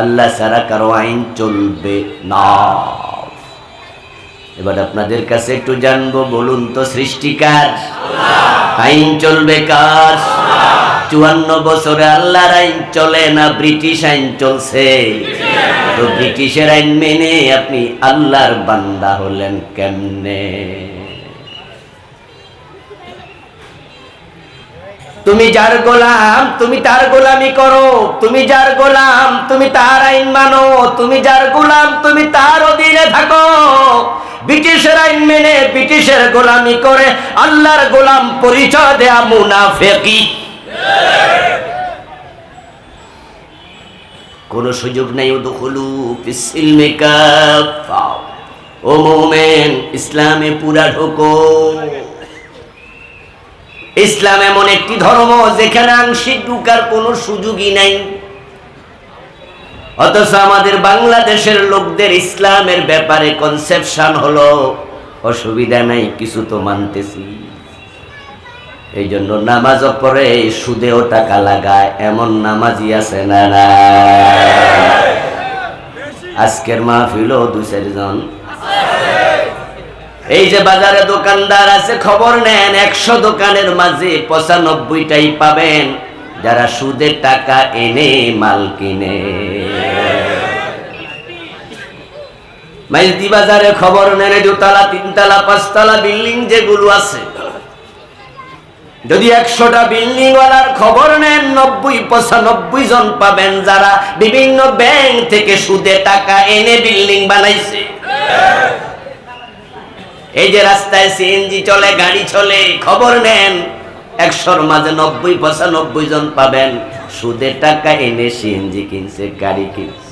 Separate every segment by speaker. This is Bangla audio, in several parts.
Speaker 1: আল্লাহ ছাড়া কারও আইন চলবে না। এবার আপনাদের কাছে একটু জানব, বলুন তো সৃষ্টিকার আইন চলবে কার? চুয়ান্ন বছরে আল্লাহর আইন চলে না ব্রিটিশ আইন চলছে? তো ব্রিটিশের আইন মেনে আপনি আল্লাহর বান্দা হলেন কেমনে? তুমি যার গোলাম, তুমি তার গোলামি করো। তুমি যার গোলাম, তুমি তার আইন মানো। তুমি যার গোলাম, তুমি তার অধীনে থাকো। ব্রিটিশের আইন মেনে ব্রিটিশের গোলামি করে আল্লাহর গোলাম পরিচয় দেয়া মুনাফেকি। কোনো সুযোগ নেই ফিসিলমে কাফা ও মোমেন, ইসলামে পুরা ঢোকো। ইসলাম এমন একটি ধর্ম যেখানে আংশিক ঢুকার কোনো সুযোগই নাই। অথচ আমাদের বাংলাদেশের লোকদের ইসলামের ব্যাপারে কনসেপশন হলো, অসুবিধা নাই, কিছু তো মানতেছি। এই জন্য নামাজ পড়ে সুদেও টাকা লাগায়, এমন নামাজি আছে না আজকের মাহফিল দু চারজন এই যে বাজারে দোকানদার আছে, খবর নেন, একশো দোকানের মাঝে পঁচানব্বইটাই পাবেন। যারা সুদের টাকা এনে মাল কিনে। মাইলতি বাজারে খবর নেন দোতলা, তিনতলা, পাঁচতলা বিল্ডিং যেগুলো আছে। যদি একশোটা বিল্ডিং ওয়ালার খবর নেন, নব্বই, পঁচানব্বই জন পাবেন যারা বিভিন্ন ব্যাংক থেকে সুদে টাকা এনে বিল্ডিং বানাইছে। এই যে রাস্তায় সিএনজি চলে, গাড়ি চলে, খবর নেন। একশোর মাঝে নব্বই, পঁচানব্বই জন পাবেন। সুদের টাকা এনে সিএনজি কিনছে, গাড়ি কিনছে।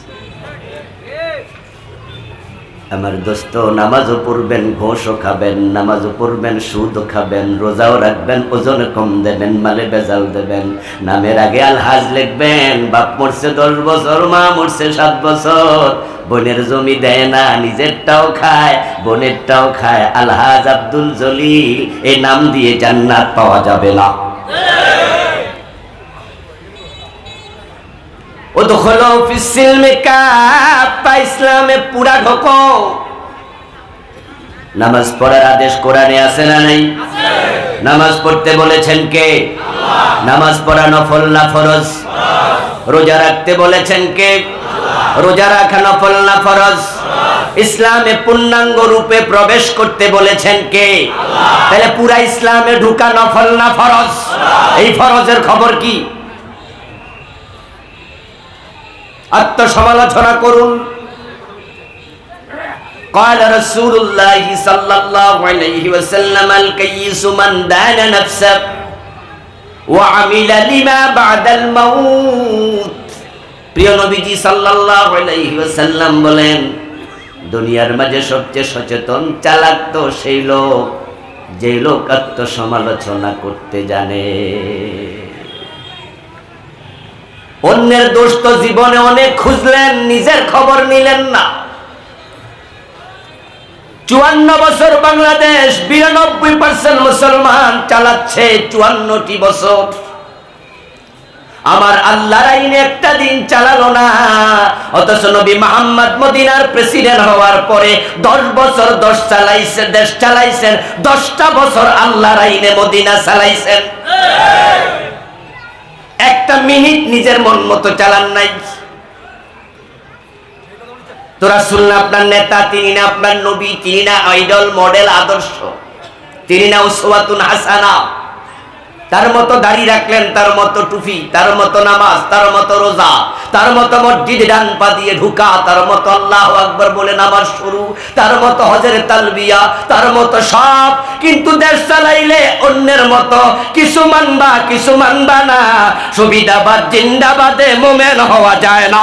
Speaker 1: আমার দোস্ত, নামাজও পড়বেন, ঘোষও খাবেন, নামাজও পড়বেন, সুদও খাবেন, রোজাও রাখবেন, ওজন কম দেবেন, মালে বেজাল দেবেন। নামের আগে আলহাজ লিখবেন, বাপ মরছে দশ বছর, মা মরছে সাত বছর। বোনের জমি দেয় না, নিজেরটাও খায়, বোনেরটাও খায়। আলহাজ আব্দুল জলিল এই নাম দিয়ে জান্নাত পাওয়া যাবে না। ও ফিসিল মেকাপা ইসলামে পুরা ঢোকো। নামাজ পড়ার আদেশ কোরআনে আছে না নাই? নামাজ পড়তে বলেছেন কে? নামাজ পড়া নফল না ফরজ? রোজা রাখতে বলেছেন কে? রোজা রাখা নফল না ফরজ ইসলামে পূর্ণাঙ্গ রূপে প্রবেশ করতে বলেছেন কে তাহলে পুরা ইসলামে ঢুকা নফল না ফরজ এই ফরজের খবর কি আত্মসমালোচনা করুন قال رسول الله صلى الله عليه وسلم الكيس من دان نفسه وعمل لما بعد الموت প্রিয় নবীজি সাল্লাল্লাহু আলাইহি ওয়াসাল্লাম বলেন, দুনিয়ার মাঝে সবচেয়ে সচেতন, চালাক তো সেই লোক যে লোক আত্মসমালোচনা করতে জানে। অন্যের দোষ তো জীবনে অনেক খুঁজলেন, নিজের খবর নিলেন না। চুয়ান্ন বছর বাংলাদেশ, বিরানব্বই পার্সেন্ট মুসলমান চালাচ্ছে চুয়ান্নটি বছর। আমার আল্লাহর আইনে একটা দিন চালালো না। অথচ নবী মোহাম্মদ মদিনার প্রেসিডেন্ট হওয়ার পরে দশ বছর দশ চালাইছে দেশ চালাইছেন, দশটা বছর আল্লাহর আইনে মদিনা চালাইছেন। একটা মিনিট নিজের মন মতো চালান নাই। তোরা শুনলে আপনার নেতা, তিনি না আপনার নবী, তিনি না আইডল মডেল আদর্শ, তিনি না উসওয়াতুন হাসানা। তার মতো দাড়ি রাখলেন, তার মতো টুপি, তার মতো নামাজ, তার মতো রোজা, তার মতো মসজিদ ডান পা দিয়ে ঢুকা, তার মতো আল্লাহ আকবর বলে নামাজ শুরু। তার মতো হজের তালবিয়া, তার মতো সব। কিন্তু দেশ চালাইলে অন্যের মতো কিছু মানবা কিছু মানবা না। সুবিধাবাদ, জিন্দাবাদে মোমেন হওয়া যায় না।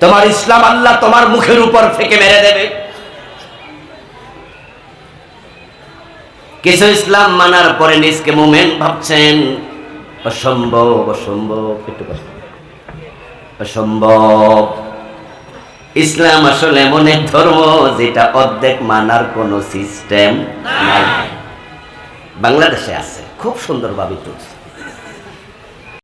Speaker 1: তোমার ইসলাম আল্লাহ তোমার মুখের উপর থেকে মেরে দেবে। কিছু ইসলাম মানার পরে নিজকে মোমেন ভাবছেন। অসম্ভব অসম্ভব, একটু। অসম্ভব। ইসলাম আসলে এমন এক ধর্ম যেটা অর্ধেক মানার কোনো সিস্টেম নাই। বাংলাদেশে আছে, খুব সুন্দরভাবে তুলছে